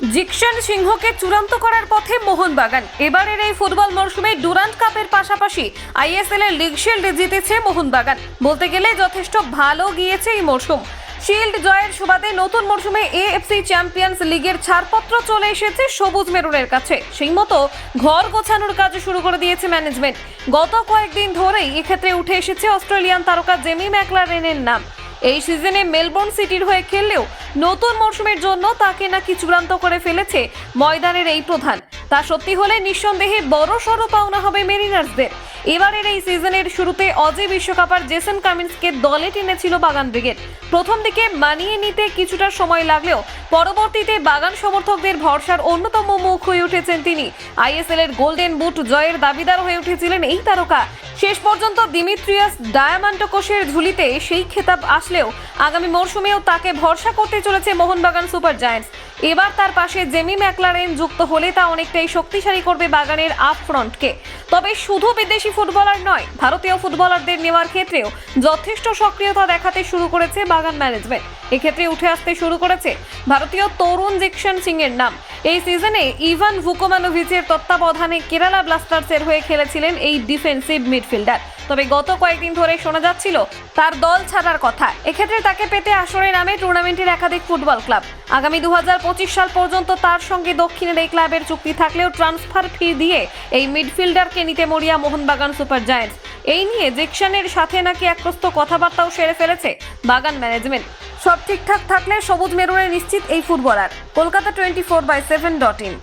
জিকশন সিংহকে চূড়ান্ত করার পথে মোহনবাগান। এবারের এই ফুটবল মরশুমে ডুরান্ট কাপের পাশাপাশি আইএসএল এর লিগ শিল্ড জিতেছে মোহনবাগান। বলতে গেলে যথেষ্ট ভালো গিয়েছে এই মরশুম। শিল্ড জয়ের সুবাদে নতুন মরশুমে এএফসি চ্যাম্পিয়ন্স লিগের ছাড়পত্র চলে এসেছে সবুজ মেরুনের কাছে। সেই মতো ঘর গোছানোর কাজ শুরু করে দিয়েছে ম্যানেজমেন্ট। গত কয়েকদিন ধরেই এক্ষেত্রে উঠে এসেছে অস্ট্রেলিয়ান তারকা জেমি ম্যাকলারেনের নাম। এই সিজনে মেলবোর্ন সিটির হয়ে খেললেও নতুন মরশুমের জন্য তাকে নাকি চূড়ান্ত করে ফেলেছে ময়দানের এই প্রধান। তা সত্যি হলে নিঃসন্দেহে বড় সড় পাওনা হবে মেরিনার্সদের। এবারের এই সিজনের শুরুতে অজয় বিশ্বকাপার জেসন কামিন্সকে দলে টেনেছিল বাগান ব্রিগেড। প্রথম দিকে মানিয়ে নিতে কিছুটা সময় লাগলেও পরবর্তীতে বাগান সমর্থকদের ভরসার অন্যতম মুখ হয়ে উঠেছেন তিনি। আইএসএল এর গোল্ডেন বুট জয়ের দাবিদার হয়ে উঠেছিলেন এই তারকা। শেষ পর্যন্ত দিমিত্রিয়াস ডায়ামান্টোকোসের ঝুলিতে সেই খেতাব আসলেও আগামী মরশুমেও তাকে ভরসা করতে চলেছে মোহনবাগান সুপার জায়ান্টস। এবার তার পাশে জেমি ম্যাকলারেন যুক্ত হলে তা অনেকটাই শক্তিশালী করবে বাগানের আপ ফ্রন্টকে তবে শুধু বিদেশি ফুটবলার নয়, ভারতীয় ফুটবলারদের নেওয়ার ক্ষেত্রেও যথেষ্ট সক্রিয়তা দেখাতে শুরু করেছে বাগান ম্যানেজমেন্ট এক্ষেত্রে উঠে আসতে শুরু করেছে ভারতীয় তরুণ জিকশন সিং এর নাম। এই সিজনে ইভান ভুকোমানোভিচের তত্ত্বাবধানে কেরালা ব্লাস্টার্সের হয়ে খেলেছিলেন এই ডিফেন্সিভ মিডফিল্ডার তবে গত কয়েকদিন ধরে শোনা যাচ্ছিল তার দল ছাড়ার কথা। এক্ষেত্রে তাকে পেতে আসরে নামে টুর্নামেন্টের একাধিক ফুটবল ক্লাব আগামী দু হাজার সাল পর্যন্ত তার সঙ্গে দক্ষিণের এই ক্লাবের চুক্তি থাকলেও ট্রান্সফার ফি দিয়ে এই মিডফিল্ডারকে নিতে মরিয়া মোহনবাগান সুপার জায়ান্টস। এই নিয়ে জেকশনের সাথে নাকি একপ্রস্ত কথাবার্তাও সেরে ফেলেছে বাগান ম্যানেজমেন্ট। সব ঠিকঠাক থাকলে সবুজ মেরুনে নিশ্চিত এই footballer. Kolkata twenty four by seven dot in.